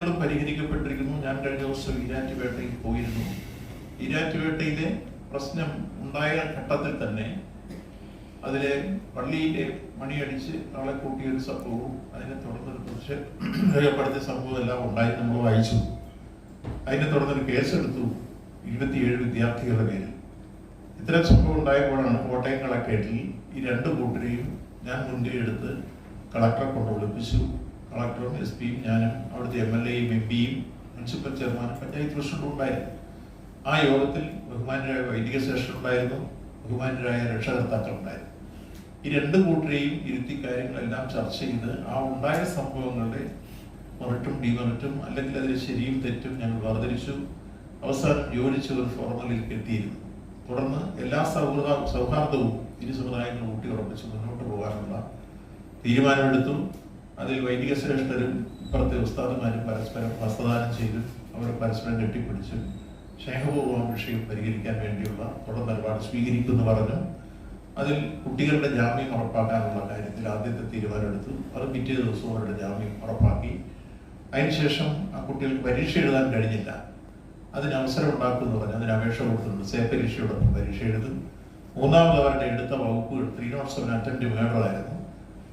പരിഹരിക്കപ്പെട്ടിരിക്കുന്നു. ഞാൻ കഴിഞ്ഞ ദിവസം ഈരാറ്റുപേട്ടയിൽ പോയിരുന്നു. ഈരാറ്റുപേട്ടയിലെ പ്രശ്നം ഉണ്ടായ ഘട്ടത്തിൽ തന്നെ അതിലെ പള്ളിയിലെ മണിയടിച്ച് ആളെ കൂട്ടിയ ഒരു സംഭവവും അതിനെ തുടർന്നൊരു കുറിച്ച് രേഖപ്പെടുത്തിയ സംഭവം എല്ലാം ഉണ്ടായി നമ്മൾ വായിച്ചു. അതിനെ തുടർന്നൊരു കേസെടുത്തു ഇരുപത്തിയേഴ് വിദ്യാർത്ഥികളുടെ പേരിൽ. ഇത്തരം സംഭവം ഉണ്ടായപ്പോഴാണ് കോട്ടയം കളക്ടറേറ്റിൽ ഈ രണ്ട് കൂട്ടരെയും ഞാൻ മുൻകൈ എടുത്ത് കളക്ടറെ കൊണ്ട് വിളിപ്പിച്ചു കളക്ടറും എസ് പിയും ഞാനും അവിടുത്തെ എം എൽ എയും എം പിയും മുനിസിപ്പൽ ചെയർമാനും പഞ്ചായത്ത് പ്രസിഡന്റും ഉണ്ടായിരുന്നു. ആ യോഗത്തിൽ ബഹുമാനരായ വൈദിക ശേഷം ഉണ്ടായിരുന്നു ബഹുമാനരായ രക്ഷകർത്താക്കൾ ഉണ്ടായിരുന്നു. ഈ രണ്ട് കൂട്ടരെയും ഇരുത്തി കാര്യങ്ങളെല്ലാം ചർച്ച ചെയ്ത് ആ ഉണ്ടായ സംഭവങ്ങളുടെ മെറിറ്റും ഡിമെറിറ്റും അല്ലെങ്കിൽ അതിൽ ശരിയും തെറ്റും ഞങ്ങൾ വേർതിരിച്ചു. അവസാനം യോജിച്ച ഒരു ഫോർമലിലേക്ക് എത്തിയിരുന്നു. തുടർന്ന് എല്ലാ സൗഹൃദ സൗഹാർദ്ദവും ഇരു സമുദായങ്ങളും ഊട്ടി ഉറപ്പിച്ച് മുന്നോട്ട് പോകാനുള്ള തീരുമാനമെടുത്തു. അതിൽ വൈദിക ശ്രേഷ്ഠരും ഇപ്പുറത്തെ ഉസ്താദുമാരും പരസ്പരം വസ്ത്രദാനം ചെയ്തു അവർ പരസ്പരം കെട്ടിപ്പിടിച്ച് സ്നേഹപൂർവം വിഷയം പരിഹരിക്കാൻ വേണ്ടിയുള്ള തുടർ നിലപാട് സ്വീകരിക്കുമെന്ന് പറഞ്ഞു. അതിൽ കുട്ടികളുടെ ജാമ്യം ഉറപ്പാക്കാനുള്ള കാര്യത്തിൽ ആദ്യത്തെ തീരുമാനമെടുത്തു. അത് പിറ്റേ ദിവസവും അവരുടെ ജാമ്യം ഉറപ്പാക്കി. അതിനുശേഷം ആ കുട്ടികൾക്ക് പരീക്ഷ എഴുതാൻ കഴിഞ്ഞില്ല. അതിന് അവസരം ഉണ്ടാക്കുമെന്ന് പറഞ്ഞു. അതിന് അപേക്ഷ കൊടുത്തിട്ടുണ്ട്. സേ പരീക്ഷയോടൊപ്പം പരീക്ഷ എഴുതും. മൂന്നാമത് അവരുടെ എടുത്ത വകുപ്പുകൾ ത്രീ നോട്ട് സെവൻ അറ്റൻഡ് മേഡറായിരുന്നു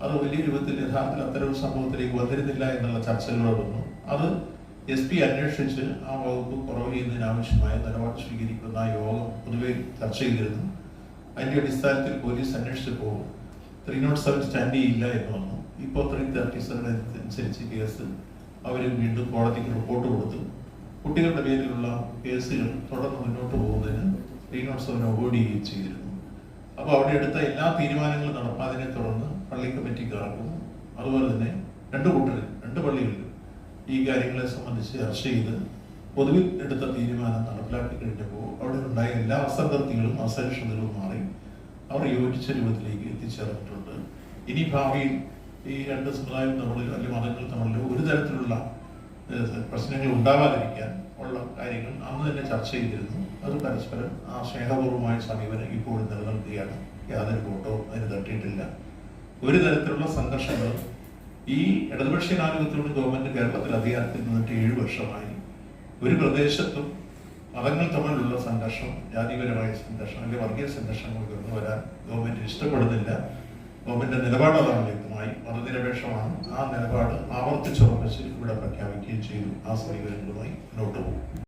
അത് വലിയ രൂപത്തിൽ യഥാർത്ഥത്തിൽ അത്തരം സംഭവത്തിലേക്ക് വന്നിരുന്നില്ല എന്നുള്ള ചർച്ചകളോട് വന്നു അത് എസ് പി അന്വേഷിച്ച് ആ വകുപ്പ് കുറവ് ചെയ്യുന്നതിന് ആവശ്യമായ നിലപാട് സ്വീകരിക്കുന്ന യോഗം പൊതുവെ ചർച്ച ചെയ്തിരുന്നു. അതിന്റെ അടിസ്ഥാനത്തിൽ പോലീസ് അന്വേഷിച്ചപ്പോൾ ത്രീ നോട്ട് സെവൻ സ്റ്റാൻഡ് ചെയ്യില്ല എന്ന് വന്നു ഇപ്പോൾ ത്രീ തേർട്ടി സെവൻ അനുസരിച്ച് കേസ് അവർ വീണ്ടും കോടതിക്ക് റിപ്പോർട്ട് കൊടുത്തു. കുട്ടികളുടെ പേരിലുള്ള കേസുകൾ തുടർന്ന് മുന്നോട്ട് പോകുന്നതിന് ത്രീ നോട്ട് സെവൻ അവോയ്ഡ് ചെയ്യുകയും ചെയ്തിരുന്നു. അപ്പോൾ അവിടെ എടുത്ത എല്ലാ തീരുമാനങ്ങളും നടപ്പാതിനെ തുടർന്ന് പള്ളി ഇറക്കും അതുപോലെ തന്നെ രണ്ട് കൂട്ടരും രണ്ട് പള്ളികളിലും ഈ കാര്യങ്ങളെ സംബന്ധിച്ച് ചർച്ച ചെയ്ത് പൊതുവിൽ എടുത്ത തീരുമാനം നടപ്പിലാക്കി കഴിഞ്ഞപ്പോൾ അവിടെ ഉണ്ടായ എല്ലാ അസംതൃപ്തികളും അസഹിഷ്ണുതകളും മാറി അവർ യോജിച്ച രൂപത്തിലേക്ക് എത്തിച്ചേർന്നിട്ടുണ്ട്. ഇനി ഭാവിയിൽ ഈ രണ്ട് സമുദായം തമ്മിൽ അല്ലെങ്കിൽ മതങ്ങൾ തമ്മിൽ ഒരു തരത്തിലുള്ള പ്രശ്നങ്ങൾ ഉണ്ടാവാതിരിക്കാൻ ഉള്ള കാര്യങ്ങൾ അന്ന് തന്നെ ചർച്ച ചെയ്തിരുന്നു. അത് പരസ്പരം ആ സ്നേഹപൂർവമായ സമീപനം ഇപ്പോഴും നിലനിൽക്കുകയാണ്. യാതൊരു കോട്ടവും അതിന് തട്ടിയിട്ടില്ല. ഒരു തരത്തിലുള്ള സംഘർഷങ്ങളും ഈ ഇടതുപക്ഷ ജനാധിപത്യത്തോട് ഗവൺമെന്റ് കേരളത്തിൽ അധികാരത്തിൽ നിന്നിട്ട് ഏഴ് വർഷമായി ഒരു പ്രദേശത്തും മതങ്ങൾ തമ്മിലുള്ള സംഘർഷം ജാതിപരമായ സംഘർഷം അല്ലെങ്കിൽ വർഗീയ സംഘർഷങ്ങൾ ഒന്നും വരാൻ ഗവൺമെന്റ് ഇഷ്ടപ്പെടുന്നില്ല. ഗവൺമെന്റ് നിലപാട് അതാണ് വ്യക്തമായി. മതനിരപേക്ഷമാണ്. ആ നിലപാട് ആവർത്തിച്ചുറപ്പിച്ച് ഇവിടെ പ്രഖ്യാപിക്കുകയും ചെയ്തു. ആ സമീപനങ്ങളുമായി മുന്നോട്ട് പോകും.